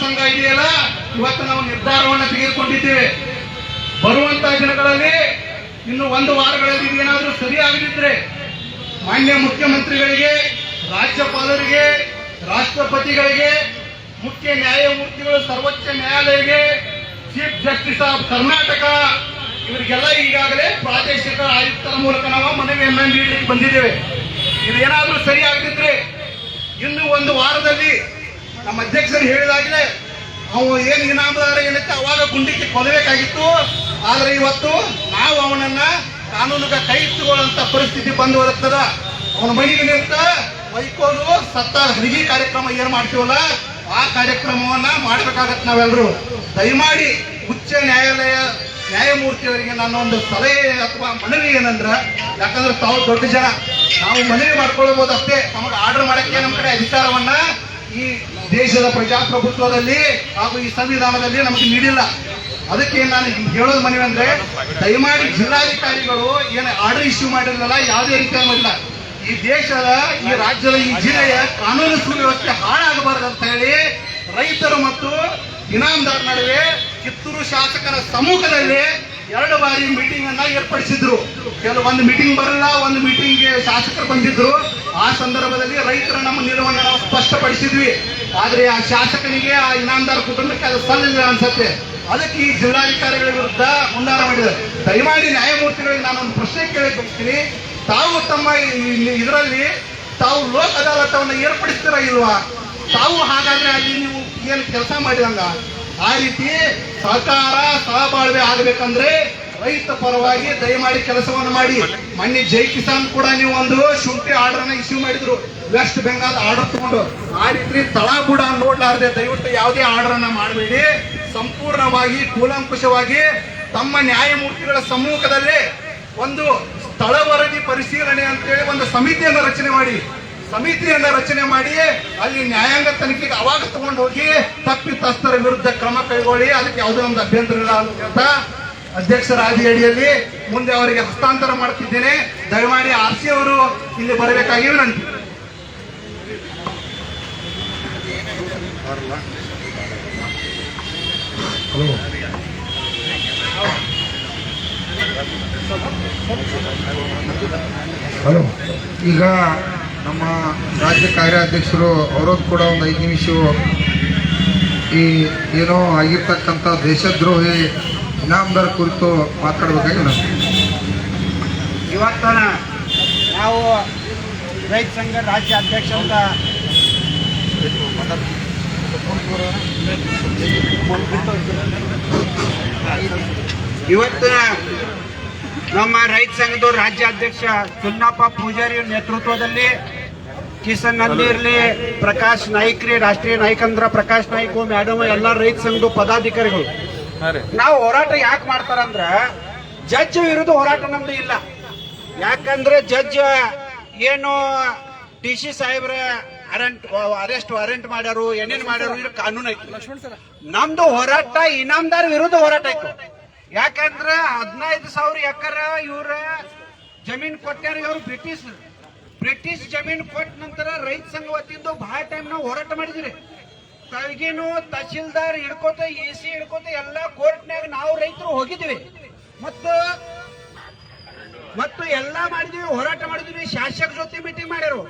ಸಂಘ ಇದೆಯಲ್ಲ? ಇವತ್ತು ನಾವು ನಿರ್ಧಾರವನ್ನು ತೆಗೆದುಕೊಂಡಿದ್ದೇವೆ. ಬರುವಂತಹ ದಿನಗಳಲ್ಲಿ ಇನ್ನು ಒಂದು ವಾರಗಳಲ್ಲಿ ಇದೇನಾದರೂ ಸರಿಯಾಗದಿದ್ರೆ ಮಾನ್ಯ ಮುಖ್ಯಮಂತ್ರಿಗಳಿಗೆ, ರಾಜ್ಯಪಾಲರಿಗೆ, ರಾಷ್ಟ್ರಪತಿಗಳಿಗೆ, ಮುಖ್ಯ ನ್ಯಾಯಮೂರ್ತಿಗಳು, ಸರ್ವೋಚ್ಚ ನ್ಯಾಯಾಲಯಕ್ಕೆ, ಚೀಫ್ ಜಸ್ಟಿಸ್ ಆಫ್ ಕರ್ನಾಟಕ, ಇವರಿಗೆಲ್ಲ ಈಗಾಗಲೇ ಪ್ರಾದೇಶಿಕ ಆಯುಕ್ತರ ಮೂಲಕ ನಾವು ಮನವಿಯನ್ನ ನೀಡಲಿಕ್ಕೆ ಬಂದಿದ್ದೇವೆ. ಇದು ಏನಾದರೂ ಆಗದಿದ್ರೆ ಇನ್ನು ಒಂದು ವಾರದಲ್ಲಿ ನಮ್ಮ ಅಧ್ಯಕ್ಷರು ಹೇಳಿದಾಗಲೇ ಅವನು ಏನು ಇನಾಮದಾರ ಏನೈತೆ ಅವಾಗ ಗುಂಡಿಕ್ಕೆ ಕೊಲ್ಲಬೇಕಾಗಿತ್ತು ಆದರೆ ಇವತ್ತು ನಾವು ಅವನನ್ನ ಕಾನೂನಿಗೆ ಕೈ ಇಟ್ಟುಕೊಳ್ಳುವಂತ ಪರಿಸ್ಥಿತಿ ಬಂದು ಬರುತ್ತದ. ಅವನ ಮನೆಗೆ ನಿಂತ ವೈಕೋಲು ಸತ್ತ ಹರಿಗಿ ಕಾರ್ಯಕ್ರಮ ಏನು ಮಾಡ್ತೀವಲ್ಲ, ಆ ಕಾರ್ಯಕ್ರಮವನ್ನ ಮಾಡಬೇಕಾಗತ್ತೆ ನಾವೆಲ್ಲರೂ ದಯಮಾಡಿ ಉಚ್ಚ ನ್ಯಾಯಾಲಯ ನ್ಯಾಯಮೂರ್ತಿಯವರಿಗೆ ನನ್ನ ಒಂದು ಸಲಹೆ ಅಥವಾ ಮನವಿ ಏನಂದ್ರೆ, ಯಾಕಂದ್ರೆ ತಾವು ದೊಡ್ಡ ಜನ. ನಾವು ಮನವಿ ಮಾಡ್ಕೊಳ್ಬೋದು ಅಷ್ಟೇ ನಮಗೆ ಆರ್ಡರ್ ಮಾಡೋಕ್ಕೆ ನಮ್ಮ ಕಡೆ ಅಧಿಕಾರವನ್ನ ಈ ದೇಶದ ಪ್ರಜಾಪ್ರಭುತ್ವದಲ್ಲಿ ಹಾಗೂ ಈ ಸಂವಿಧಾನದಲ್ಲಿ ನಮಗೆ ನೀಡಿಲ್ಲ. ಅದಕ್ಕೆ ನಾನು ಹೇಳೋದು ಮನವಿ ಅಂದ್ರೆ ದಯಮಾಡಿ ಜಿಲ್ಲಾಧಿಕಾರಿಗಳು ಏನು ಆರ್ಡರ್ ಇಶ್ಯೂ ಮಾಡಿರಲಿಲ್ಲ, ಯಾವುದೇ ರೀತಿಯ ಮಾಡಿಲ್ಲ. ಈ ದೇಶದ, ಈ ರಾಜ್ಯದ, ಈ ಜಿಲ್ಲೆಯ ಕಾನೂನು ಸುವ್ಯವಸ್ಥೆ ಹಾಳಾಗಬಾರದು ಅಂತ ಹೇಳಿ ರೈತರು ಮತ್ತು ಇನಾಮದಾರ ನಡುವೆ ಕಿತ್ತೂರು ಶಾಸಕರ ಸಮ್ಮುಖದಲ್ಲಿ ಎರಡು ಬಾರಿ ಮೀಟಿಂಗ್ ಅನ್ನ ಏರ್ಪಡಿಸಿದ್ರು. ಕೆಲವೊಂದು ಮೀಟಿಂಗ್ ಬರಲ್ಲ, ಒಂದು ಮೀಟಿಂಗ್ ಶಾಸಕರು ಬಂದಿದ್ರು. ಆ ಸಂದರ್ಭದಲ್ಲಿ ರೈತರ ನಮ್ಮ ನಿಲುವನ್ನು ನಾವು ಸ್ಪಷ್ಟಪಡಿಸಿದ್ವಿ. ಆದ್ರೆ ಆ ಶಾಸಕನಿಗೆ, ಆ ಇನಾಮದಾರ ಕುಟುಂಬಕ್ಕೆ ಅದು ಸಲ್ಲಿಲ್ಲ ಅನ್ಸತ್ತೆ. ಅದಕ್ಕೆ ಈ ಜಿಲ್ಲಾಧಿಕಾರಿಗಳ ವಿರುದ್ಧ ಹುಂಡಾರ ಮಾಡಿದ್ದಾರೆ. ದಯಮಾಡಿ ನ್ಯಾಯಮೂರ್ತಿಗಳಿಗೆ ನಾನು ಒಂದು ಪ್ರಶ್ನೆ ಕೇಳಕ್ಕೆ ಹೋಗ್ತೀನಿ. ತಾವು ತಮ್ಮ ಇದರಲ್ಲಿ, ತಾವು ಲೋಕ ಅದಾಲತವನ್ನು ಏರ್ಪಡಿಸ್ತೀರ ಇಲ್ವಾ? ತಾವು ಹಾಗಾದ್ರೆ ಅಲ್ಲಿ ನೀವು ಏನು ಕೆಲಸ ಮಾಡಿದಂಗ ಆ ರೀತಿ ಸಹಕಾರ ಸಹಬಾಳ್ವೆ ಆಗ್ಬೇಕಂದ್ರೆ ರೈತ ಪರವಾಗಿ ದಯಮಾಡಿ ಕೆಲಸವನ್ನು ಮಾಡಿ. ಮೊನ್ನೆ ಜೈ ಕಿಸಾನ್ ಕೂಡ ನೀವು ಒಂದು ಶುಂಠಿ ಆರ್ಡರ್ನ ಇಶ್ಯೂ ಮಾಡಿದ್ರು. ವೆಸ್ಟ್ ಬೆಂಗಾಲ್ ಆರ್ಡರ್ ತಗೊಂಡು. ಆ ರೀತಿ ತಳ ಕೂಡ ನೋಡ್ಲಾರ್ದೆ ದಯವಿಟ್ಟು ಯಾವುದೇ ಆರ್ಡರ್ ಅನ್ನ ಮಾಡಬೇಡಿ. ಸಂಪೂರ್ಣವಾಗಿ ಕೂಲಂಕುಷವಾಗಿ ತಮ್ಮ ನ್ಯಾಯಮೂರ್ತಿಗಳ ಸಮ್ಮುಖದಲ್ಲಿ ಒಂದು ಸ್ಥಳ ವರದಿ ಪರಿಶೀಲನೆ ಅಂತೇಳಿ ಒಂದು ಸಮಿತಿಯನ್ನು ರಚನೆ ಮಾಡಿ. ಸಮಿತಿಯನ್ನ ರಚನೆ ಮಾಡಿ ಅಲ್ಲಿ ನ್ಯಾಯಾಂಗ ತನಿಖೆಗೆ ಅವಾಗ ತಗೊಂಡು ಹೋಗಿ ತಪ್ಪಿತಸ್ಥರ ವಿರುದ್ಧ ಕ್ರಮ ಕೈಗೊಳ್ಳಿ ಅದಕ್ಕೆ ಯಾವುದೇ ಒಂದು ಅಭ್ಯಂತರ ಇಲ್ಲ ಅಂತ ಅಧ್ಯಕ್ಷರ ಅಡಿಯಲ್ಲಿ ಮುಂದೆ ಅವರಿಗೆ ಹಸ್ತಾಂತರ ಮಾಡ್ತಿದ್ದೇನೆ. ದಯಮಾಡಿ ಆರ್ ಸಿ ಅವರು ಇಲ್ಲಿ ಬರಬೇಕಾಗಿ ವಿನಂತಿ. ಹಲೋ. ಈಗ ನಮ್ಮ ರಾಜ್ಯ ಕಾರ್ಯಾಧ್ಯಕ್ಷರು ಅವರದ್ದು ಕೂಡ ಒಂದು ಐದು ನಿಮಿಷ ಈ ಏನೋ ಆಗಿರ್ತಕ್ಕಂಥ ದೇಶದ್ರೋಹಿ ಇನಾಮದಾರ್ ಕುರಿತು ಮಾತಾಡಬೇಕಾಗಿ ನಾನು. ಇವತ್ತು ನಾವು ರೈತ ಸಂಘ ರಾಜ್ಯ ಅಧ್ಯಕ್ಷ ಅಂತ ಇವತ್ತು ನಮ್ಮ ರೈತ ಸಂಘದ ರಾಜ್ಯಾಧ್ಯಕ್ಷ ಚುನ್ನಪ್ಪ ಪೂಜಾರಿ ನೇತೃತ್ವದಲ್ಲಿ ಕಿಸನ್ನಲ್ಲಿ ಇರಲಿ ಪ್ರಕಾಶ್ ನಾಯ್ಕ್ರಿ ರಾಷ್ಟ್ರೀಯ ನಾಯಕಂದ್ರ ಪ್ರಕಾಶ್ ನಾಯ್ಕು ಮ್ಯಾಡಮ್ ಎಲ್ಲ ರೈತ ಸಂಘದ ಪದಾಧಿಕಾರಿಗಳು. ನಾವು ಹೋರಾಟ ಯಾಕೆ ಮಾಡ್ತಾರಂದ್ರ ಜಡ್ಜ್ ವಿರುದ್ಧ ಹೋರಾಟ ನಮ್ದು ಇಲ್ಲ. ಯಾಕಂದ್ರೆ ಜಡ್ಜ್ ಏನು ಡಿ ಸಿ ಸಾಹೇಬ್ರ ಅರೆಂಟ್ ಅರೆಸ್ಟ್ ವಾರೆಂಟ್ ಮಾಡ್ಯಾರು ಏನೇನ್ ಮಾಡ್ಯಾರು ಕಾನೂನು ಐತಿ. ನಮ್ದು ಹೋರಾಟ ಇನಾಮದಾರ ವಿರುದ್ಧ ಹೋರಾಟ ಐತು. ಯಾಕಂದ್ರ ಹದಿನೈದು ಸಾವಿರ ಎಕರೆ ಇವ್ರ ಜಮೀನ್ ಕೊಟ್ಟಾರ ಇವ್ರು ಬ್ರಿಟಿಷ್. ಬ್ರಿಟಿಷ್ ಜಮೀನ್ ಕೊಟ್ಟ ನಂತರ ರೈತ ಸಂಘ ವತಿಯಿಂದ ಬಹಳ ಟೈಮ್ ನಾವು ಹೋರಾಟ ಮಾಡಿದ್ರಿ. ತಳಗಿನು ತಹಶೀಲ್ದಾರ್ ಹಿಡ್ಕೋತ, ಎ ಸಿ ಹಿಡ್ಕೋತ ಎಲ್ಲಾ ಕೋರ್ಟ್ನಾಗ ನಾವು ರೈತರು ಹೋಗಿದ್ವಿ. ಮತ್ತು ಮತ್ತು ಎಲ್ಲಾ ಮಾಡಿದ್ವಿ, ಹೋರಾಟ ಮಾಡಿದ್ವಿ, ಶಾಸಕ ಜೊತೆ ಮೀಟಿಂಗ್ ಮಾಡ್ಯಾರು.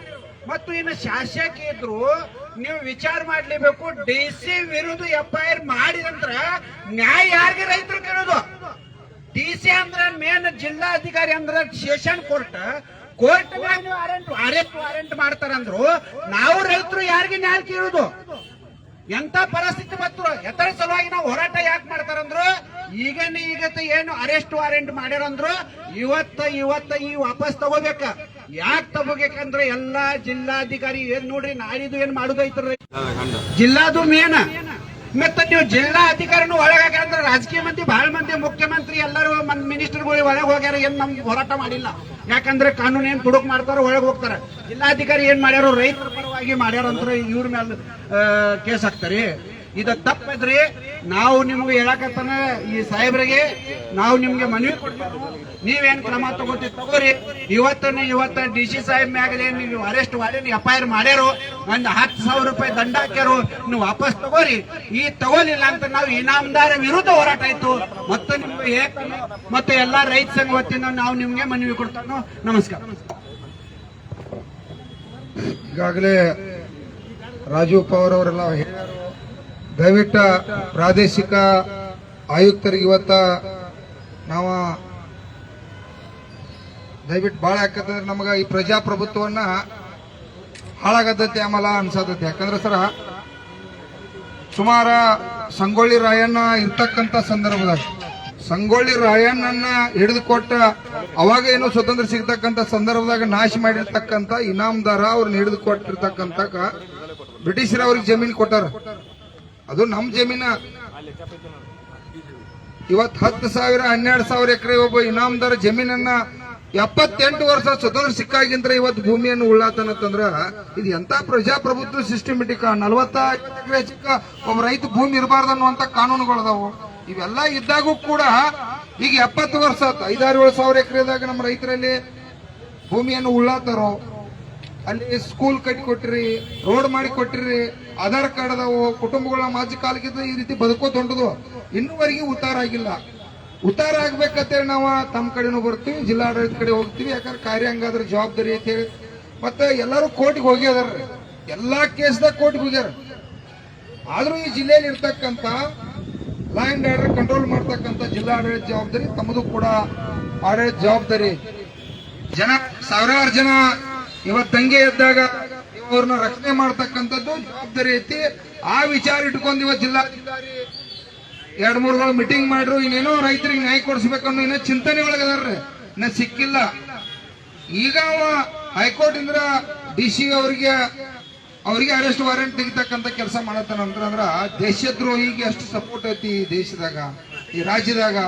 ಮತ್ತು ಇನ್ನು ಶಾಸಕ ಇದ್ರು, ನೀವು ವಿಚಾರ ಮಾಡ್ಲೇಬೇಕು, ಡಿ ಸಿ ವಿರುದ್ಧ ಎಫ್ ಐ ಆರ್ ಮಾಡಿದಂತ್ರ ನ್ಯಾಯ ಯಾರಿಗೆ ರೈತರು ಕೇಳೋದು? ಡಿ ಸಿ ಅಂದ್ರ ಮೇನ್ ಜಿಲ್ಲಾಧಿಕಾರಿ ಅಂದ್ರ session court. Court warrant arrest warrant ಮಾಡ್ತಾರಂದ್ರು. ನಾವು ರೈತರು ಯಾರಿಗೆ ನ್ಯಾಯ ಕೇಳುದು? ಎಂತ ಪರಿಸ್ಥಿತಿ ಬಂತು? ಎತ್ತರ ಸಲುವಾಗಿ ನಾವು ಹೋರಾಟ ಯಾಕೆ ಮಾಡ್ತಾರಂದ್ರು? ಈಗ ಈಗತ್ತ ಏನು ಅರೆಸ್ಟ್ ವಾರೆಂಟ್ ಮಾಡ್ಯಾರಂದ್ರು ಇವತ್ತ ಇವತ್ತ ಈ ವಾಪಸ್ ತಗೋಬೇಕ. ಯಾಕೆ ತಗೋಬೇಕಂದ್ರೆ ಎಲ್ಲಾ ಜಿಲ್ಲಾಧಿಕಾರಿ ಏನ್ ನೋಡ್ರಿ ನಾಳಿದು ಏನ್ ಮಾಡುದೈತ್ರಿ? ಜಿಲ್ಲಾದು ಮೇನ್ ಮತ್ತೆ ನೀವು ಜಿಲ್ಲಾ ಅಧಿಕಾರಿನೂ ಒಳಗಾಗ ಅಂದ್ರೆ ರಾಜಕೀಯ ಮಂದಿ ಬಹಳ ಮಂದಿ ಮುಖ್ಯಮಂತ್ರಿ ಎಲ್ಲರೂ ಮಿನಿಸ್ಟರ್ಗಳು ಒಳಗೆ ಹೋಗ್ಯಾರ, ಏನ್ ನಮ್ಗೆ ಹೋರಾಟ ಮಾಡಿಲ್ಲ. ಯಾಕಂದ್ರೆ ಕಾನೂನು ಏನ್ ತುಡುಕ್ ಮಾಡ್ತಾರೋ ಒಳಗೆ ಹೋಗ್ತಾರೆ. ಜಿಲ್ಲಾಧಿಕಾರಿ ಏನ್ ಮಾಡ್ಯಾರೋ ರೈತರ ಪರವಾಗಿ ಮಾಡ್ಯಾರ ಅಂತ ಇವ್ರ ಮೇಲೆ ಕೇಸ್ ಹಾಕ್ತಾರಿ. ಇದು ತಪ್ಪಿದ್ರಿ ನಾವು ನಿಮ್ಗೆ ಹೇಳಕತ್ತಾನ ಈ ಸಾಹೇಬ್ರಿಗೆ, ನಾವು ನಿಮ್ಗೆ ಮನವಿ ಕೊಡ್ಬೇಕು. ನೀವೇನ್ ಕ್ರಮ ತಗೋತಿ ತಗೋರಿ. ಇವತ್ತನ್ನ ಇವತ್ತ ಡಿ ಸಿ ಸಾಹೇಬ್ ಮ್ಯಾಗಲೇ ನೀವು ಅರೆಸ್ಟ್ ಮಾಡಿ ಎಫ್ ಐ ಆರ್ ಮಾಡ್ಯಾರು, ಒಂದ್ ಹತ್ತು ಸಾವಿರ ರೂಪಾಯಿ ದಂಡ ಹಾಕ್ಯಾರು, ನೀವು ವಾಪಸ್ ತಗೋರಿ. ಈ ತಗೋಲಿಲ್ಲ ಅಂತ ನಾವು ಇನಾಮದಾರ ವಿರುದ್ಧ ಹೋರಾಟ ಆಯ್ತು. ಮತ್ತೆ ನಿಮ್ಗೆ ಮತ್ತೆ ಎಲ್ಲಾ ರೈತ ಸಂಘ ವತಿಯಿಂದ ನಾವು ನಿಮ್ಗೆ ಮನವಿ ಕೊಡ್ತಾನು? ನಮಸ್ಕಾರ. ಈಗಾಗಲೇ ರಾಜು ಪವರ್ ಅವರೆಲ್ಲ ದಯವಿಟ್ಟು ಪ್ರಾದೇಶಿಕ ಆಯುಕ್ತರಿಗೆ ಇವತ್ತ ನಾವು ದಯವಿಟ್ಟು ಭಾಳ ಯಾಕಂತಂದ್ರೆ ನಮಗೆ ಈ ಪ್ರಜಾಪ್ರಭುತ್ವವನ್ನ ಹಾಳಾಗತೈತಿ ಆಮೇಲೆ ಅನ್ಸತೈತಿ. ಯಾಕಂದ್ರೆ ಸರ, ಸುಮಾರ ಸಂಗೊಳ್ಳಿ ರಾಯಣ್ಣ ಇರ್ತಕ್ಕಂಥ ಸಂದರ್ಭದಾಗ, ಸಂಗೊಳ್ಳಿ ರಾಯಣ್ಣನ ಹಿಡಿದುಕೊಟ್ಟ ಅವಾಗ ಏನೋ ಸ್ವತಂತ್ರ ಸಿಗ್ತಕ್ಕಂಥ ಸಂದರ್ಭದಾಗ ನಾಶ ಮಾಡಿರ್ತಕ್ಕಂಥ ಇನಾಮದಾರ ಅವ್ರನ್ನ ಹಿಡಿದು ಬ್ರಿಟಿಷರ ಅವ್ರಿಗೆ ಜಮೀನು ಕೊಟ್ಟಾರ. ಅದು ನಮ್ಮ ಜಮೀನ. ಇವತ್ ಹತ್ತು ಸಾವಿರ, ಹನ್ನೆರಡು ಸಾವಿರ ಎಕರೆ ಒಬ್ಬ ಇನಾಮದಾರ ಜಮೀನನ್ನ ಎಪ್ಪತ್ತೆಂಟು ವರ್ಷ ಸ್ವತಂತ್ರ ಸಿಕ್ಕಾಗಿಂದ್ರೆ ಇವತ್ತು ಭೂಮಿಯನ್ನು ಉಳ್ಳಾತನಂತಂದ್ರ ಇದು ಎಂತ ಪ್ರಜಾಪ್ರಭುತ್ವ ಸಿಸ್ಟಮೆಟಿಕ್ ನಲವತ್ತ ಎಕರೆ ಚಿಕ್ಕ ಒಬ್ಬ ರೈತ ಭೂಮಿ ಇರಬಾರ್ದು ಅನ್ನುವಂತ ಕಾನೂನುಗಳದಾವು ಇವೆಲ್ಲ ಇದ್ದಾಗೂ ಕೂಡ ಈಗ ಎಪ್ಪತ್ತು ವರ್ಷ ಐದಾರು ಏಳು ಸಾವಿರ ಎಕರೆದಾಗ ನಮ್ಮ ರೈತರಲ್ಲಿ ಭೂಮಿಯನ್ನು ಉಳ್ಳಾತಾರೋ, ಅಲ್ಲಿ ಸ್ಕೂಲ್ ಕಟ್ಟಿ ಕೊಟ್ಟಿರಿ ರೋಡ್ ಮಾಡಿ ಕೊಟ್ಟಿರಿ ಆಧಾರ್ ಕಾರ್ಡ್ ಅದಾವು ಕುಟುಂಬಗಳ ಮಾಜಿ ಕಾಲಕ್ಕಿಂತ ಈ ರೀತಿ ಬದುಕೋತ ಹೊಂಟದು ಇನ್ನೂವರೆಗೆ ಉತ್ತಾರ ಆಗಿಲ್ಲ. ಉತ್ತಾರ ಆಗ್ಬೇಕಂತೇಳಿ ನಾವು ತಮ್ಮ ಕಡೆನೂ ಬರ್ತೀವಿ, ಜಿಲ್ಲಾಡಳಿತ ಕಡೆ ಹೋಗ್ತೀವಿ. ಯಾಕಂದ್ರೆ ಕಾರ್ಯ ಹಂಗಾದ್ರೆ ಜವಾಬ್ದಾರಿ ಅಂತ ಹೇಳಿ. ಮತ್ತೆ ಎಲ್ಲರೂ ಕೋರ್ಟಿಗೆ ಹೋಗ್ಯದಾರ ಎಲ್ಲಾ ಕೇಸ್ದಾಗ ಕೋರ್ಟ್ಗೆ ಹೋಗ್ಯಾರ. ಆದ್ರೂ ಈ ಜಿಲ್ಲೆಯಲ್ಲಿ ಇರ್ತಕ್ಕಂತ ಲಾ ಅಂಡ್ ಆರ್ಡರ್ ಕಂಟ್ರೋಲ್ ಮಾಡ್ತಕ್ಕಂಥ ಜಿಲ್ಲಾಡಳಿತ ಜವಾಬ್ದಾರಿ ತಮ್ಮದು ಕೂಡ ಆಡಳಿತ ಜವಾಬ್ದಾರಿ. ಜನ, ಸಾವಿರಾರು ಜನ ಇವತ್ತು ತಂಗೆ ಎದ್ದಾಗ ಅವ್ರನ್ನ ರಕ್ಷಣೆ ಮಾಡ್ತಕ್ಕಂಥದ್ದು ಜವಾಬ್ದಾರಿ ಐತಿ. ಆ ವಿಚಾರ ಇಟ್ಕೊಂಡು ಇವತ್ತು ಜಿಲ್ಲಾಧಿಕಾರಿ ಎರಡ್ ಮೂರುಗಳು ಮೀಟಿಂಗ್ ಮಾಡ್ರು. ಇನ್ನೇನೋ ರೈತರಿಗೆ ನ್ಯಾಯ ಕೊಡಿಸ್ಬೇಕನ್ನೋ ಇನ್ನೂ ಚಿಂತನೆ ಒಳಗದಾರ್ರಿ ಇನ್ನ ಸಿಕ್ಕಿಲ್ಲ. ಈಗ ಅವ ಹೈಕೋರ್ಟ್ ಇಂದ್ರ ಡಿ ಸಿ ಅವರಿಗೆ ಅವರಿಗೆ ಅರೆಸ್ಟ್ ವಾರೆಂಟ್ ತೆಗಿತಕ್ಕಂತ ಕೆಲಸ ಮಾಡತ್ತಾನ ಅಂದ್ರ ದೇಶದ್ರೋಹಿಗೆ ಅಷ್ಟು ಸಪೋರ್ಟ್ ಐತಿ ಈ ದೇಶದಾಗ, ಈ ರಾಜ್ಯದಾಗ.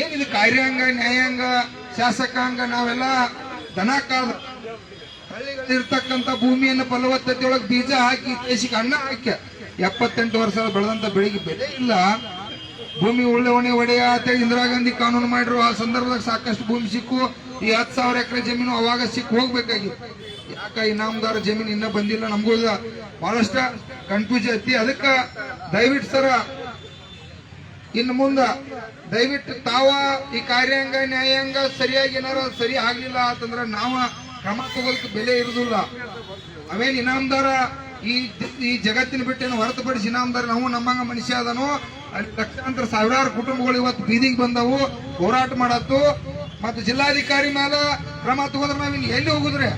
ಏನಿದು ಕಾರ್ಯಾಂಗ, ನ್ಯಾಯಾಂಗ, ಶಾಸಕಾಂಗ, ನಾವೆಲ್ಲ ದನ ಕಾದ ಹಳ್ಳಿಗಳಿರ್ತಕ್ಕಂಥ ಭೂಮಿಯನ್ನು ಫಲವತ್ತತೆಯೊಳಗೆ ಬೀಜ ಹಾಕಿ ದೇಶಕ್ಕೆ ಅನ್ನ ಹಾಕಿ ಎಪ್ಪತ್ತೆಂಟು ವರ್ಷ ಬೆಳೆದಂತ ಬೆಳೆಗೆ ಬೆಲೆ ಇಲ್ಲ. ಭೂಮಿ ಉಳ್ಳವಣೆ ಒಡೆಯ ಇಂದಿರಾ ಗಾಂಧಿ ಕಾನೂನು ಮಾಡಿರು ಆ ಸಂದರ್ಭದಾಗ ಸಾಕಷ್ಟು ಭೂಮಿ ಸಿಕ್ಕು. ಈ ಹತ್ತು ಸಾವಿರ ಎಕರೆ ಜಮೀನು ಅವಾಗ ಸಿಕ್ಕು, ಹೋಗ್ಬೇಕಾಗಿತ್ತು. ಯಾಕ ಇನಾಮದಾರ ಜಮೀನು ಇನ್ನ ಬಂದಿಲ್ಲ? ನಮಗೂ ಬಹಳಷ್ಟ ಕನ್ಫ್ಯೂಸ್ ಐತಿ ಅದಕ್ಕ ದಯವಿಟ್ಟು ಸರ, ಇನ್ನು ಮುಂದ ದಯವಿಟ್ಟು ತಾವ ಈ ಕಾರ್ಯಾಂಗ, ನ್ಯಾಯಾಂಗ ಸರಿಯಾಗಿ ಏನಾರ ಸರಿ ಆಗ್ಲಿಲ್ಲ ಅಂತಂದ್ರ ನಾವ ಕ್ರಮ ತಗೋದಕ್ಕೆ ಬೆಲೆ ಇರುದಿಲ್ಲ. ಅವೇನು ಇನಾಮದಾರ ಈ ಈ ಜಗತ್ತಿನ ಬಿಟ್ಟೇನು ಹೊರತುಪಡಿಸಿ ಇನಾಮದಾರ ನಾವು ನಮ್ಮಂಗ ಮನುಷ್ಯ ಅದನು, ಅಲ್ಲಿ ಲಕ್ಷಾಂತರ ಸಾವಿರಾರು ಕುಟುಂಬಗಳು ಇವತ್ತು ಬೀದಿಗೆ ಬಂದವು, ಹೋರಾಟ ಮಾಡತ್ತು. ಮತ್ತು ಜಿಲ್ಲಾಧಿಕಾರಿ ಮೇಲೆ ಕ್ರಮ ತಗೋದ್ರೆ ನಾವಿನ್ ಎಲ್ಲಿ ಹೋಗುದ್ರೆ?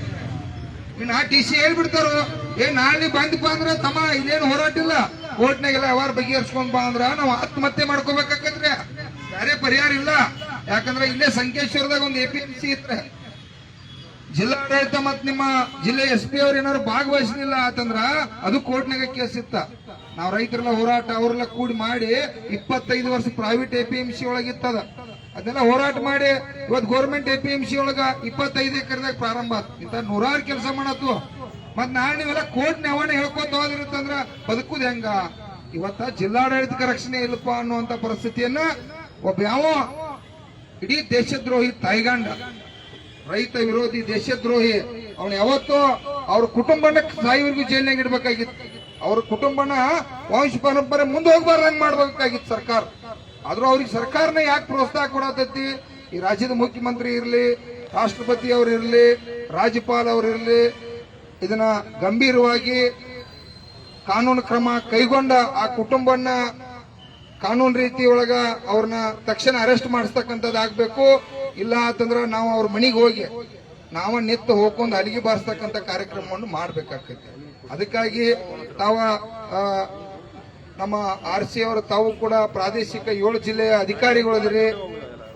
ಇನ್ನು ಆ ಟಿ ಸಿ ಹೇಳ್ಬಿಡ್ತಾರೋ? ಏ, ನಾಳೆ ಬಂದಪ್ಪ ಅಂದ್ರೆ ತಮ್ಮ ಇಲ್ಲೇನು ಹೋರಾಟ ಇಲ್ಲ. ಕೋರ್ಟ್ನಾಗೆಲ್ಲ ಯಾವಾರ ಬಗೆಹರಿಸ್ಕೊಂಡ್ ಬಾ ಅಂದ್ರ ನಾವು ಆತ್ಮಹತ್ಯೆ ಮಾಡ್ಕೋಬೇಕಾಕತ್ರಿ. ಬೇರೆ ಪರಿಹಾರ ಇಲ್ಲ. ಯಾಕಂದ್ರೆ ಇಲ್ಲೇ ಸಂಕೇಶ್ವರದಾಗ ಒಂದು ಎ ಪಿ ಎಂ ಸಿ ಇತ್ತು ಜಿಲ್ಲಾಡಳಿತ ಮತ್ ನಿಮ್ಮ ಜಿಲ್ಲೆ ಎಸ್ ಪಿ ಅವ್ರು ಏನಾದ್ರು ಭಾಗವಹಿಸಲಿಲ್ಲ ಅಂತಂದ್ರ ಅದು ಕೋರ್ಟ್ನಾಗ ಕೇಸ್ ಇತ್ತ. ನಾವ್ ರೈತರೆಲ್ಲ ಹೋರಾಟ ಅವ್ರೆಲ್ಲ ಕೂಡಿ ಮಾಡಿ ಇಪ್ಪತ್ತೈದು ವರ್ಷ private A P M C ಒಳಗಿತ್ತದ ಅದೆಲ್ಲ ಹೋರಾಟ ಮಾಡಿ ಇವತ್ತು government A P M C ಒಳಗ ಇಪ್ಪತ್ತೈದು ಎಕರೆದಾಗ ಪ್ರಾರಂಭ ಆತ್. ಇಂತ ನೂರಾರು ಕೆಲಸ ಮಾಡತ್ತು. ಮತ್ ನಾಳೆ ನೀವೆಲ್ಲ ಕೋರ್ಟ್ ನೆವಣೆ ಹೇಳ್ಕೊತ ಹೋದಿರುತ್ತಂದ್ರ ಬದುಕುದ್ ಹೆಂಗ? ಇವತ್ತ ಜಿಲ್ಲಾಡಳಿತಕ್ಕೆ ರಕ್ಷಣೆ ಇಲ್ಲಪ್ಪ ಅನ್ನುವಂತ ಪರಿಸ್ಥಿತಿಯನ್ನ ಒಬ್ಬ ಯಾವ ಇಡೀ ದೇಶದ್ರೋಹಿ ತಾಯ್ಗಂಡ ರೈತ ವಿರೋಧಿ, ದೇಶದ್ರೋಹಿ. ಅವನು ಯಾವತ್ತೂ ಅವ್ರ ಕುಟುಂಬನ ಸಾಯಿವರೆಗೂ ಜೈಲ್ನಾಗ ಇಡ್ಬೇಕಾಗಿತ್ತು. ಅವ್ರ ಕುಟುಂಬನ ವಂಶ ಪರಂಪರೆ ಮುಂದೆ ಹೋಗ್ಬಾರ್ದಂಗ್ ಮಾಡ್ಬೇಕಾಗಿತ್ತು ಸರ್ಕಾರ. ಆದ್ರೂ ಅವ್ರಿಗೆ ಸರ್ಕಾರನ ಯಾಕೆ ಪ್ರೋತ್ಸಾಹ ಕೊಡತೈತಿ? ಈ ರಾಜ್ಯದ ಮುಖ್ಯಮಂತ್ರಿ ಇರ್ಲಿ, ರಾಷ್ಟ್ರಪತಿ ಅವ್ರು ಇರ್ಲಿ, ರಾಜ್ಯಪಾಲ ಅವ್ರು ಇರ್ಲಿ, ಇದನ್ನ ಗಂಭೀರವಾಗಿ ಕಾನೂನು ಕ್ರಮ ಕೈಗೊಂಡ ಆ ಕುಟುಂಬನ ಕಾನೂನು ರೀತಿ ಒಳಗ ಅವ್ರನ್ನ ತಕ್ಷಣ ಅರೆಸ್ಟ್ ಮಾಡಿಸ್ತಕ್ಕಂಥದ್ದು ಆಗ್ಬೇಕು. ಇಲ್ಲ ಅಂತಂದ್ರೆ ನಾವು ಅವ್ರ ಮನೆಗೆ ಹೋಗಿ ನಾವ ನಿತ್ತು ಹೋಗ್ಕೊಂಡು ಅಲಿಗೆ ಬಾರಿಸ್ತಕ್ಕಂಥ ಕಾರ್ಯಕ್ರಮವನ್ನು ಮಾಡ್ಬೇಕಾಗ್ತೈತಿ. ಅದಕ್ಕಾಗಿ ತಾವ ನಮ್ಮ ಆರ್ ಸಿ ಅವರು ತಾವು ಕೂಡ ಪ್ರಾದೇಶಿಕ ಏಳು ಜಿಲ್ಲೆಯ ಅಧಿಕಾರಿಗಳಿದ್ರಿ.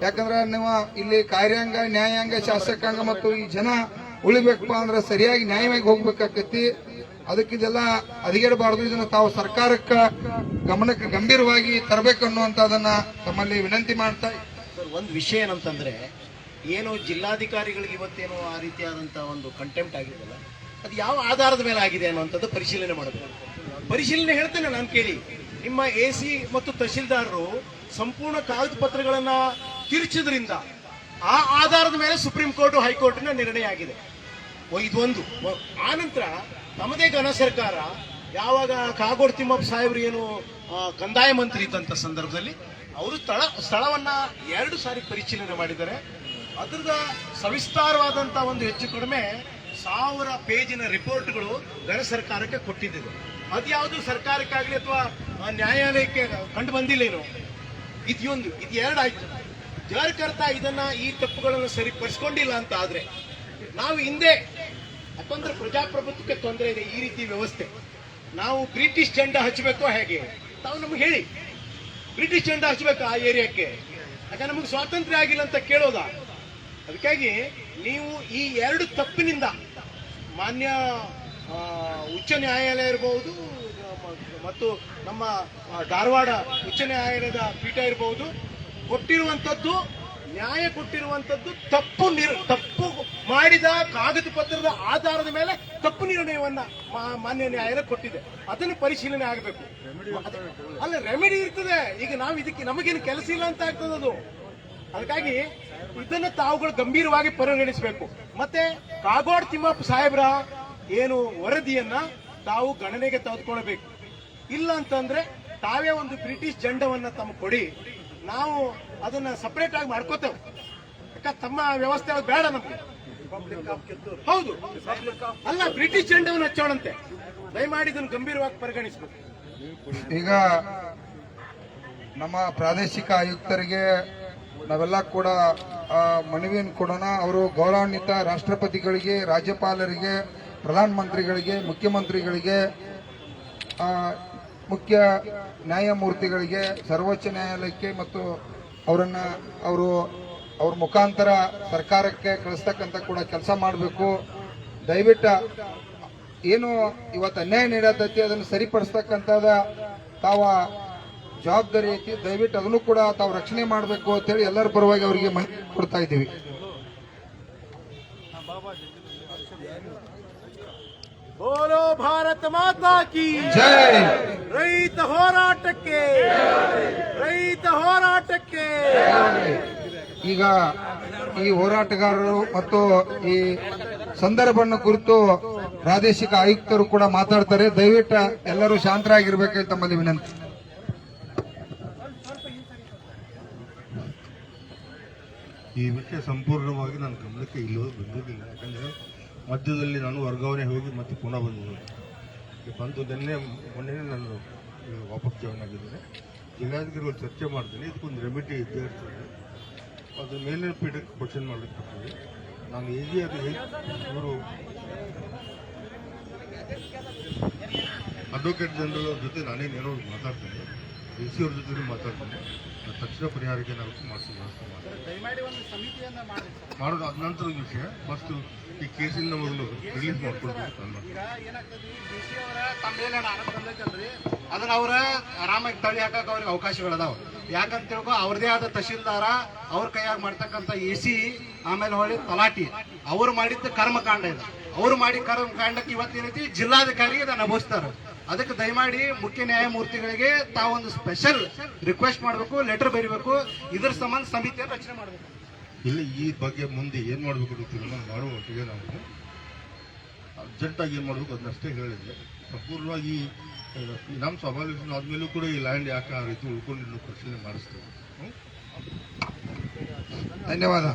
ಯಾಕಂದ್ರೆ ನೀವು ಇಲ್ಲಿ ಕಾರ್ಯಾಂಗ, ನ್ಯಾಯಾಂಗ, ಶಾಸಕಾಂಗ ಮತ್ತು ಈ ಜನ ಉಳಿಬೇಕಪ್ಪ ಅಂದ್ರೆ ಸರಿಯಾಗಿ ನ್ಯಾಯವಾಗಿ ಹೋಗ್ಬೇಕಾಕತಿ ಅದಕ್ಕೆ ಇದೆಲ್ಲ ಅದಿಗೇಡಬಾರದು. ಇದನ್ನ ತಾವು ಸರ್ಕಾರಕ್ಕ ಗಮನಕ್ಕೆ ಗಂಭೀರವಾಗಿ ತರಬೇಕು ಅದನ್ನ ತಮ್ಮಲ್ಲಿ ವಿನಂತಿ ಮಾಡ್ತಾ ಒಂದು ವಿಷಯ ಏನಂತಂದರೆ, ಏನು ಜಿಲ್ಲಾಧಿಕಾರಿಗಳಿಗೆ ಇವತ್ತೇನು ಆ ರೀತಿಯಾದಂಥ ಒಂದು ಕಂಟೆಂಪ್ಟ್ ಆಗಿದೆಯಲ್ಲ, ಅದು ಯಾವ ಆಧಾರದ ಮೇಲೆ ಆಗಿದೆ ಅನ್ನುವಂಥದ್ದು ಪರಿಶೀಲನೆ ಮಾಡಬೇಕು. ಪರಿಶೀಲನೆ ಹೇಳ್ತೇನೆ ನಾನು ಕೇಳಿ. ನಿಮ್ಮ ಎ ಸಿ ಮತ್ತು ತಹಶೀಲ್ದಾರರು ಸಂಪೂರ್ಣ ಕಾಗದ ಪತ್ರಗಳನ್ನು ತಿರುಚಿದ್ರಿಂದ ಆ ಆಧಾರದ ಮೇಲೆ ಸುಪ್ರೀಂ ಕೋರ್ಟ್, ಹೈಕೋರ್ಟ್ನ ನಿರ್ಣಯ ಆಗಿದೆ. ಇದೊಂದು. ಆನಂತರ ತಮ್ಮದೇ ಘನ ಸರ್ಕಾರ ಯಾವಾಗ ಕಾಗೋಡು ತಿಮ್ಮಪ್ಪ ಸಾಹೇಬ್ರು ಏನು ಕಂದಾಯ ಮಂತ್ರಿ ಇದ್ದಂಥ ಸಂದರ್ಭದಲ್ಲಿ ಅವರು ಸ್ಥಳ, ಸ್ಥಳವನ್ನ ಎರಡು ಸಾರಿ ಪರಿಶೀಲನೆ ಮಾಡಿದ್ದಾರೆ. ಅದರದ ಸವಿಸ್ತಾರವಾದಂತ ಒಂದು ಹೆಚ್ಚು ಕಡಿಮೆ ಸಾವಿರ ಪೇಜಿನ ರಿಪೋರ್ಟ್ಗಳು ಗಣ ಸರ್ಕಾರಕ್ಕೆ ಕೊಟ್ಟಿದ್ದರು ಅದ್ಯಾವುದು ಸರ್ಕಾರಕ್ಕಾಗಲಿ ಅಥವಾ ನ್ಯಾಯಾಲಯಕ್ಕೆ ಕಂಡು ಬಂದಿಲ್ಲೇನು ಇದೊಂದು ಇದು ಎರಡು ಆಯ್ತು. ಜಾರಿಕರ್ತ ಇದನ್ನ ಈ ತಪ್ಪುಗಳನ್ನು ಸರಿಪಡಿಸ್ಕೊಂಡಿಲ್ಲ ಅಂತ ಆದ್ರೆ, ನಾವು ಹಿಂದೆ ಯಾಕಂದ್ರೆ ಪ್ರಜಾಪ್ರಭುತ್ವಕ್ಕೆ ತೊಂದರೆ ಇದೆ ಈ ರೀತಿ ವ್ಯವಸ್ಥೆ. ನಾವು ಬ್ರಿಟಿಷ್ ಜಂಡ ಹಚ್ಚಬೇಕು ಹೇಗೆ? ತಾವು ನಮ್ಗೆ ಹೇಳಿ. ಬ್ರಿಟಿಷ್ ಜೆಂಡ ಹಚ್ಚಬೇಕು ಆ ಏರಿಯಾಕ್ಕೆ. ಯಾಕಂದ್ರೆ ನಮಗೆ ಸ್ವಾತಂತ್ರ್ಯ ಆಗಿಲ್ಲ ಅಂತ ಕೇಳೋದಾ. ಅದಕ್ಕಾಗಿ ನೀವು ಈ ಎರಡು ತಪ್ಪಿನಿಂದ ಮಾನ್ಯ ಉಚ್ಚ ನ್ಯಾಯಾಲಯ ಇರಬಹುದು ಮತ್ತು ನಮ್ಮ ಧಾರವಾಡ ಉಚ್ಚ ನ್ಯಾಯಾಲಯದ ಪೀಠ ಇರಬಹುದು ಕೊಟ್ಟಿರುವಂತದ್ದು ನ್ಯಾಯ ಕೊಟ್ಟಿರುವಂತದ್ದು ತಪ್ಪು ನಿರ್ ತಪ್ಪು ಮಾಡಿದ ಕಾಗದ ಪತ್ರದ ಆಧಾರದ ಮೇಲೆ ತಪ್ಪು ನಿರ್ಣಯವನ್ನ ಮಾನ್ಯ ನ್ಯಾಯಾಲಯ ಕೊಟ್ಟಿದೆ. ಅದನ್ನು ಪರಿಶೀಲನೆ ಆಗಬೇಕು. ಅಲ್ಲ ರೆಮಿಡಿ ಇರ್ತದೆ. ಈಗ ನಾವು ಇದಕ್ಕೆ ನಮಗೇನು ಕೆಲಸ ಇಲ್ಲ ಅಂತ ಆಗ್ತದೆ ಅದು. ಅದಕ್ಕಾಗಿ ಇದನ್ನು ತಾವುಗಳು ಗಂಭೀರವಾಗಿ ಪರಿಗಣಿಸಬೇಕು. ಮತ್ತೆ ಕಾಗೋಡ್ ತಿಮ್ಮಪ್ಪ ಸಾಹೇಬ್ರ ಏನು ವರದಿಯನ್ನ ತಾವು ಗಣನೆಗೆ ತೆಗೆದುಕೊಳ್ಬೇಕು ಇಲ್ಲ ಅಂತಂದ್ರೆ ತಾವೇ ಒಂದು ಬ್ರಿಟಿಷ್ ಜಂಡವನ್ನ ತಮ್ಮ ಕೊಡಿ. ನಾವು ಅದನ್ನ ಸಪರೇಟ್ ಆಗಿ ಮಾಡ್ಕೋತೇವೆ. ಯಾಕಂದ್ರೆ ತಮ್ಮ ವ್ಯವಸ್ಥೆ ಅದು ಬೇಡ ನಮ್ಗೆ. ಹೌದು. ಅಲ್ಲ, ಬ್ರಿಟಿಷ್ ಜೆಂಡವನ್ನು ಹಚ್ಚೋಣಂತೆ. ದಯಮಾಡಿ ಇದನ್ನು ಗಂಭೀರವಾಗಿ ಪರಿಗಣಿಸಬೇಕು. ಈಗ ನಮ್ಮ ಪ್ರಾದೇಶಿಕ ಆಯುಕ್ತರಿಗೆ ನಾವೆಲ್ಲ ಕೂಡ ಮನವಿಯನ್ನು ಕೊಡೋಣ. ಅವರು ಗೌರವಾನ್ವಿತ ರಾಷ್ಟ್ರಪತಿಗಳಿಗೆ, ರಾಜ್ಯಪಾಲರಿಗೆ, ಪ್ರಧಾನಮಂತ್ರಿಗಳಿಗೆ, ಮುಖ್ಯಮಂತ್ರಿಗಳಿಗೆ ಮುಖ್ಯ ನ್ಯಾಯಮೂರ್ತಿಗಳಿಗೆ ಸರ್ವೋಚ್ಚ ನ್ಯಾಯಾಲಯಕ್ಕೆ ಮತ್ತು ಅವರನ್ನು ಅವರು ಅವ್ರ ಮುಖಾಂತರ ಸರ್ಕಾರಕ್ಕೆ ಕಳಿಸ್ತಕ್ಕಂಥ ಕೂಡ ಕೆಲಸ ಮಾಡಬೇಕು. ದಯವಿಟ್ಟು ಏನು ಇವತ್ತು ಅನ್ಯಾಯ ನೀಡತೈತಿ ಅದನ್ನು ಸರಿಪಡಿಸ್ತಕ್ಕಂಥದ ತಾವ ಜವಾಬ್ದಾರಿ ಐತಿ. ದಯವಿಟ್ಟು ಅದನ್ನು ಕೂಡ ತಾವು ರಕ್ಷಣೆ ಮಾಡಬೇಕು ಅಂತೇಳಿ ಎಲ್ಲರ ಪರವಾಗಿ ಅವರಿಗೆ ಮನವಿ ಕೊಡ್ತಾ ಇದ್ದೀವಿ. ಬೋಲೋ ಭಾರತ ಮಾತಾ ಕಿ ಜೈ ರೈತ ಹೋರಾಟಕ್ಕೆ ರೈತ ಹೋರಾಟಕ್ಕೆ ಈಗ ಈ ಹೋರಾಟಗಾರರು ಮತ್ತು ಈ ಸಂದರ್ಭವನ್ನು ಕುರಿತು ಪ್ರಾದೇಶಿಕ ಆಯುಕ್ತರು ಕೂಡ ಮಾತಾಡ್ತಾರೆ. ದಯವಿಟ್ಟು ಎಲ್ಲರೂ ಶಾಂತರಾಗಿರ್ಬೇಕಂತ ತಮ್ಮಲ್ಲಿ ವಿನಂತಿ. ಈ ವಿಷಯ ಸಂಪೂರ್ಣವಾಗಿ ನನ್ನ ಗಮನಕ್ಕೆ ಇಲ್ಲೋ ಬಂದಿರಲಿಲ್ಲ ಯಾಕಂದರೆ ಮಧ್ಯದಲ್ಲಿ ನಾನು ವರ್ಗಾವಣೆ ಹೋಗಿ ಮತ್ತೆ ಪುನಃ ಬಂದಿದ್ದೆ. ಈಗ ಬಂದು ನಿನ್ನೆ, ಮೊನ್ನೆ ನಾನು ವಾಪಸ್ ಜಾಯ್ನ್ ಜಿಲ್ಲಾಧಿಕಾರಿಗಳು ಚರ್ಚೆ ಮಾಡ್ತೀನಿ. ಇದಕ್ಕೊಂದು ರೆಮಿಡಿ ಇದ್ದೇ ಇರ್ತದೆ. ಅದು ಮೇಲಿನ ಪೀಠಕ್ಕೆ ಕ್ವಶನ್ ಮಾಡಲಿಕ್ಕೆ ನಾನು ಹೇಗೆ ಅದು ಇವರು ಅಡ್ವೊಕೇಟ್ ಜನರಲ್ ಜೊತೆ ನಾನೇನೇನೋ ಮಾತಾಡ್ತೇನೆ. ಡಿ ಸಿ ಅವ್ರ ಜೊತೆ ಮಾತಾಡ್ತೇನೆ. ತಕ್ಷಣ ಪರಿಹಾರಕ್ಕೆ ನಾವು ಮಾಡಿಸಿ ವ್ಯವಸ್ಥೆ ಮಾಡ್ತೀನಿ ಮಾಡೋದು ಅದ ನಂತರ ವಿಷಯ. ಫಸ್ಟ್ ಈ ಕೇಸಿನ ಮೊದಲು ರಿಲೀಸ್ ಮಾಡ್ತೀನಿ. ಅದನ್ನ ಅವ್ರ ಆರಾಮಾಗಿ ತಳಿ ಹಾಕಕ್ ಅವ್ರಿಗೆ ಅವಕಾಶಗಳದಾವ. ಯಾಕಂತ ತಿಳ್ಕೊ ಅವ್ರದೇ ಆದ ತಹಶೀಲ್ದಾರ ಅವ್ರ ಕೈಯಾಗ ಮಾಡ್ತಕ್ಕಂಥ ಎ ಸಿ ಆಮೇಲೆ ಹೊಳಿ ತಲಾಟಿ. ಅವ್ರು ಮಾಡಿದ್ದ ಕರ್ಮಕಾಂಡ ಇದೆ. ಅವ್ರು ಮಾಡಿ ಕರ್ಮಕಾಂಡಕ್ಕೆ ಇವತ್ತೇನೈತಿ? ಜಿಲ್ಲಾಧಿಕಾರಿಗೆ ಇದನ್ನ ಅನುಭವಿಸ್ತಾರ ಅದಕ್ಕೆ ದಯಮಾಡಿ ಮುಖ್ಯ ನ್ಯಾಯಮೂರ್ತಿಗಳಿಗೆ ತಾವೊಂದು ಸ್ಪೆಷಲ್ ರಿಕ್ವೆಸ್ಟ್ ಮಾಡಬೇಕು ಲೆಟರ್ ಬರೀಬೇಕು. ಇದ್ರ ಸಂಬಂಧ ಸಮಿತಿಯನ್ನು ರಚನೆ ಮಾಡಬೇಕು. ಇಲ್ಲಿ ಈ ಬಗ್ಗೆ ಮುಂದೆ ಏನು ಮಾಡಬೇಕು ಅಂತ ತೀರ್ಮಾನ ಮಾಡುವ ಒಟ್ಟಿಗೆ ನಾವು. ಅರ್ಜೆಂಟಾಗಿ ಏನು ಮಾಡಬೇಕು ಅದನ್ನಷ್ಟೇ ಹೇಳಿದ್ರೆ ಸಂಪೂರ್ಣವಾಗಿ ನಮ್ಮ ಸಮಾವೇಶನ ಆದ್ಮೇಲೂ ಕೂಡ ಈ ಲ್ಯಾಂಡ್ ಯಾಕೆ ಆ ರೀತಿ ಉಳ್ಕೊಂಡು ಪರಿಶೀಲನೆ ಮಾಡಿಸ್ತೇವೆ. ಧನ್ಯವಾದ.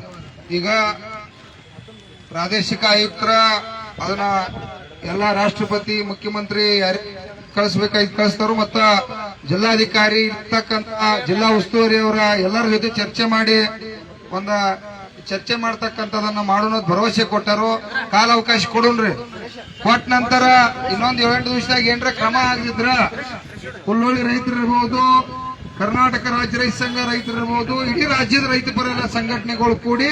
ಈಗ ಪ್ರಾದೇಶಿಕ ಆಯುಕ್ತರ ಅದನ್ನ ಎಲ್ಲ ರಾಷ್ಟ್ರಪತಿ ಮುಖ್ಯಮಂತ್ರಿ ಯಾರು ಕಳಿಸ್ಬೇಕಾಗಿ ಕಳಿಸ್ತಾರೋ ಮತ್ತ ಜಿಲ್ಲಾಧಿಕಾರಿ ಇರ್ತಕ್ಕಂತ ಜಿಲ್ಲಾ ಉಸ್ತುವಾರಿ ಅವರ ಎಲ್ಲರ ಜೊತೆ ಚರ್ಚೆ ಮಾಡಿ, ಒಂದ ಚರ್ಚೆ ಮಾಡ್ತಕ್ಕಂಥದನ್ನ ಮಾಡೋಣ ಭರವಸೆ ಕೊಟ್ಟರು. ಕಾಲಾವಕಾಶ ಕೊಡೋಣ್ರಿ. ಕೊಟ್ಟ ನಂತರ ಇನ್ನೊಂದ್ ಏಳೆಂಟು ದಿವಸದಾಗ ಏನ್ರ ಕ್ರಮ ಆಗಿದ್ರ ಹುಲ್ಲೋಳಿ ರೈತರು ಇರ್ಬೋದು, ಕರ್ನಾಟಕ ರಾಜ್ಯ ರೈತ ಸಂಘ ರೈತರು ಇರ್ಬೋದು, ಇಡೀ ರಾಜ್ಯದ ರೈತ ಪರ ಎಲ್ಲ ಸಂಘಟನೆಗಳು ಕೂಡಿ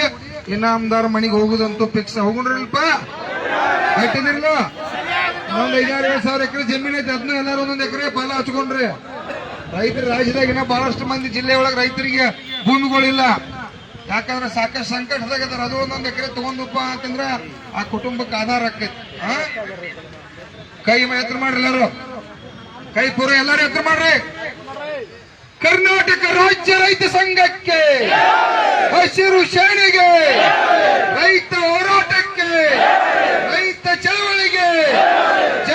ಇನಾಮದಾರ ಮನೆಗೆ ಹೋಗುದಂತೂ ಫಿಕ್ಸ್ ಹೋಗುಣ್ರಲ್ಪ? ಕಟ್ಟಿದಿರ್ಲ ಇನ್ನೊಂದ್ ಐದಾರು ಏಳು ಸಾವಿರ ಎಕರೆ ಜಮೀನ್ ಐತೆ ಅದನ್ನ ಎಲ್ಲಾರು ಒಂದೊಂದ್ ಎಕರೆ ಫಲ ಹಚ್ಕೊಂಡ್ರಿ. ರೈತರ ರಾಜ್ಯದಾಗಿನ ಬಹಳಷ್ಟು ಮಂದಿ ಜಿಲ್ಲೆ ಒಳಗೆ ರೈತರಿಗೆ ಭೂಮಿಗಳಿಲ್ಲ. ಯಾಕಂದ್ರೆ ಸಾಕಷ್ಟು ಸಂಕಟದಾಗ ಅದಾರ ಅದು ಒಂದೊಂದ್ ಎಕರೆ ತಗೊಂಡಪ್ಪ ಅಂತಂದ್ರ ಆ ಕುಟುಂಬಕ್ಕೆ ಆಧಾರ ಆಕೈತಿ ಆ? ಕೈ ಎತ್ತರ ಮಾಡ್ರಿ ಎಲ್ಲಾರು. ಕೈ ಪೂರ ಎಲ್ಲರೂ ಎತ್ತರ ಮಾಡ್ರಿ. ಕರ್ನಾಟಕ ರಾಜ್ಯ ರೈತ ಸಂಘಕ್ಕೆ, ಹಸಿರು ಶ್ರೇಣಿಗೆ, ರೈತ ಹೋರಾಟಕ್ಕೆ, ರೈತ ಚಳವಳಿಗೆ জয়